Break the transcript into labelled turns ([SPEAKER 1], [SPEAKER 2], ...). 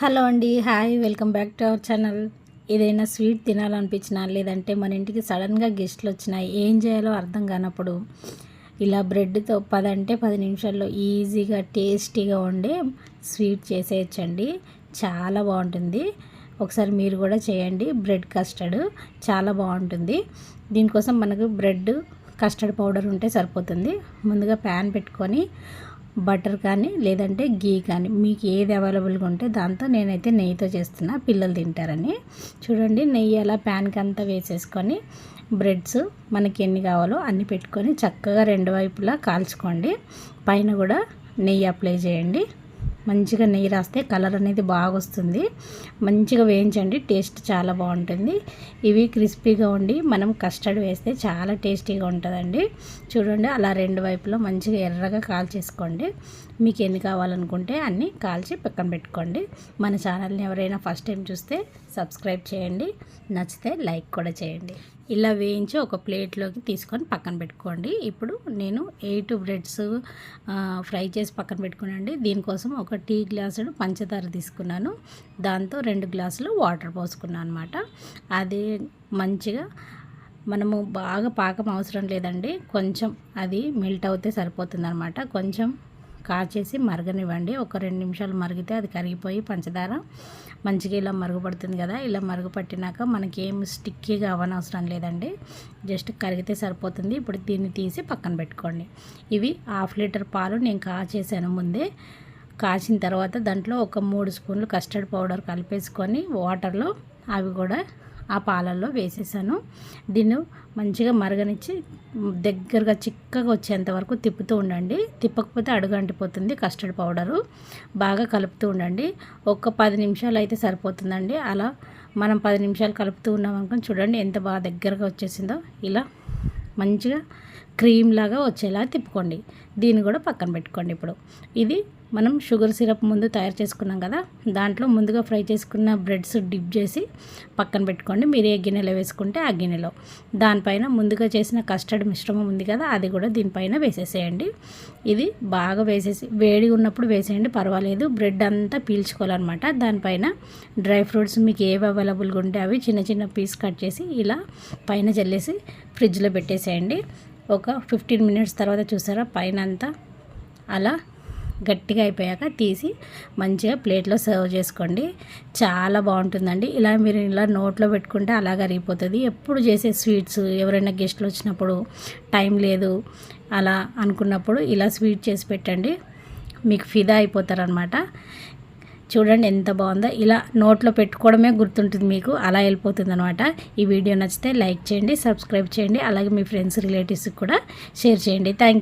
[SPEAKER 1] Hello అండి hi welcome back to our channel. ఏదైనా sweet తినాలనిపించినా లేదంటే మన ఇంటికి సడన్గా గెస్ట్లు వచ్చినా ఏం చేయాలో అర్థం కానప్పుడు ఇలా బ్రెడ్తో పది అంటే పది నిమిషాల్లో ఈజీగా టేస్టీగా ఉండే స్వీట్ చేసేయచ్చండి. చాలా బాగుంటుంది. ఒకసారి మీరు కూడా చేయండి. బ్రెడ్ కస్టర్డ్ చాలా బాగుంటుంది. దీనికోసం మనకు బ్రెడ్ కస్టర్డ్ పౌడర్ ఉంటే సరిపోతుంది. ముందుగా ప్యాన్ పెట్టుకొని బటర్ కానీ లేదంటే గీ కానీ మీకు ఏది అవైలబుల్గా ఉంటే దాంతో నేనైతే నెయ్యితో చేస్తున్నా. పిల్లలు తింటారని. చూడండి నెయ్యి అలా ప్యాన్కి అంతా వేసేసుకొని బ్రెడ్స్ మనకి ఎన్ని కావాలో అన్ని పెట్టుకొని చక్కగా రెండు వైపులా కాల్చుకోండి. పైన కూడా నెయ్యి అప్లై చేయండి. మంచిగా నెయ్యి రాస్తే కలర్ అనేది బాగా వస్తుంది మంచిగా వేయించండి టేస్ట్ చాలా బాగుంటుంది. ఇవి క్రిస్పీగా ఉండి మనం కస్టర్డ్ వేస్తే చాలా టేస్టీగా ఉంటుందండి. చూడండి అలా రెండు వైపులో మంచిగా ఎర్రగా కాల్చేసుకోండి మీకు ఎన్ని కావాలనుకుంటే అన్నీ కాల్చి పక్కన పెట్టుకోండి. మన ఛానల్ని ఎవరైనా ఫస్ట్ టైం చూస్తే సబ్స్క్రైబ్ చేయండి. నచ్చితే లైక్ కూడా చేయండి. ఇలా వేయించి ఒక ప్లేట్లోకి తీసుకొని పక్కన పెట్టుకోండి. ఇప్పుడు నేను ఎయిట్ బ్రెడ్స్ ఫ్రై చేసి పక్కన పెట్టుకునండి దీనికోసం ఒక టీ గ్లాసులు పంచదార తీసుకున్నాను. దాంతో రెండు గ్లాసులు వాటర్ పోసుకున్నాను అనమాట అది మంచిగా మనము బాగా పాకం అవసరం లేదండి. కొంచెం అది మెల్ట్ అవుతే సరిపోతుంది అనమాట కొంచెం కాచేసి మరగనివ్వండి. ఒక రెండు నిమిషాలు మరిగితే అది కరిగిపోయి పంచదార మంచిగా ఇలా మరుగుపడుతుంది కదా. ఇలా మరుగుపట్టినాక మనకి ఏం స్టిక్కీగా అవ్వనవసరం లేదండి. జస్ట్ కరిగితే సరిపోతుంది. ఇప్పుడు దీన్ని తీసి పక్కన పెట్టుకోండి. ఇవి హాఫ్ లీటర్ పాలు నేను కాచేసాను ముందే. కాచిన తర్వాత దాంట్లో ఒక మూడు స్పూన్లు కస్టర్డ్ పౌడర్ కలిపేసుకొని వాటర్లో అవి కూడా ఆ పాలల్లో వేసేసాను. దీన్ని మంచిగా మరగనిచ్చి దగ్గరగా చిక్కగా వచ్చేంత వరకు తిప్పుతూ ఉండండి. తిప్పకపోతే అడుగు అంటిపోతుంది కస్టర్డ్ పౌడరు. బాగా కలుపుతూ ఉండండి. ఒక పది నిమిషాలు అయితే సరిపోతుందండి. అలా మనం పది నిమిషాలు కలుపుతూ ఉన్నాం అనుకుని చూడండి ఎంత బాగా దగ్గరగా వచ్చేసిందో. ఇలా మంచిగా క్రీమ్ లాగా వచ్చేలా తిప్పుకోండి. దీన్ని కూడా పక్కన పెట్టుకోండి ఇప్పుడు. ఇది మనం షుగర్ సిరప్ ముందు తయారు చేసుకున్నాం కదా దాంట్లో ముందుగా ఫ్రై చేసుకున్న బ్రెడ్స్ డిప్ చేసి పక్కన పెట్టుకోండి. మీరు ఏ గిన్నెలో వేసుకుంటే ఆ గిన్నెలో. దానిపైన ముందుగా చేసిన కస్టర్డ్ మిశ్రమం ఉంది కదా అది కూడా దీనిపైన వేసేసేయండి. ఇది బాగా వేసేసి వేడి ఉన్నప్పుడు వేసేయండి పర్వాలేదు. బ్రెడ్ అంతా పీల్చుకోవాలన్నమాట. దానిపైన డ్రై ఫ్రూట్స్ మీకు ఏవి అవైలబుల్గా ఉంటే అవి చిన్న చిన్న పీస్ కట్ చేసి ఇలా పైన చల్లేసి ఫ్రిడ్జ్లో పెట్టేసేయండి. ఒక ఫిఫ్టీన్ మినిట్స్ తర్వాత చూసారా? పైన అంతా అలా గట్టిగా అయిపోయాక తీసి మంచిగా ప్లేట్లో సర్వ్ చేసుకోండి. చాలా బాగుంటుందండి. ఇలా మీరు ఇలా నోట్లో పెట్టుకుంటే అలా అరిగిపోతుంది. ఎప్పుడు చేసే స్వీట్స్ ఎవరైనా గెస్ట్లు వచ్చినప్పుడు టైం లేదు అలా అనుకున్నప్పుడు ఇలా స్వీట్ చేసి పెట్టండి. మీకు ఫిదా అయిపోతారనమాట. చూడండి ఎంత బాగుందో. ఇలా నోట్లో పెట్టుకోవడమే గుర్తుంటుంది మీకు. అలా వెళ్ళిపోతుంది అనమాట ఈ వీడియో నచ్చితే లైక్ చేయండి సబ్స్క్రైబ్ చేయండి అలాగే మీ ఫ్రెండ్స్ రిలేటివ్స్కి కూడా షేర్ చేయండి. థ్యాంక్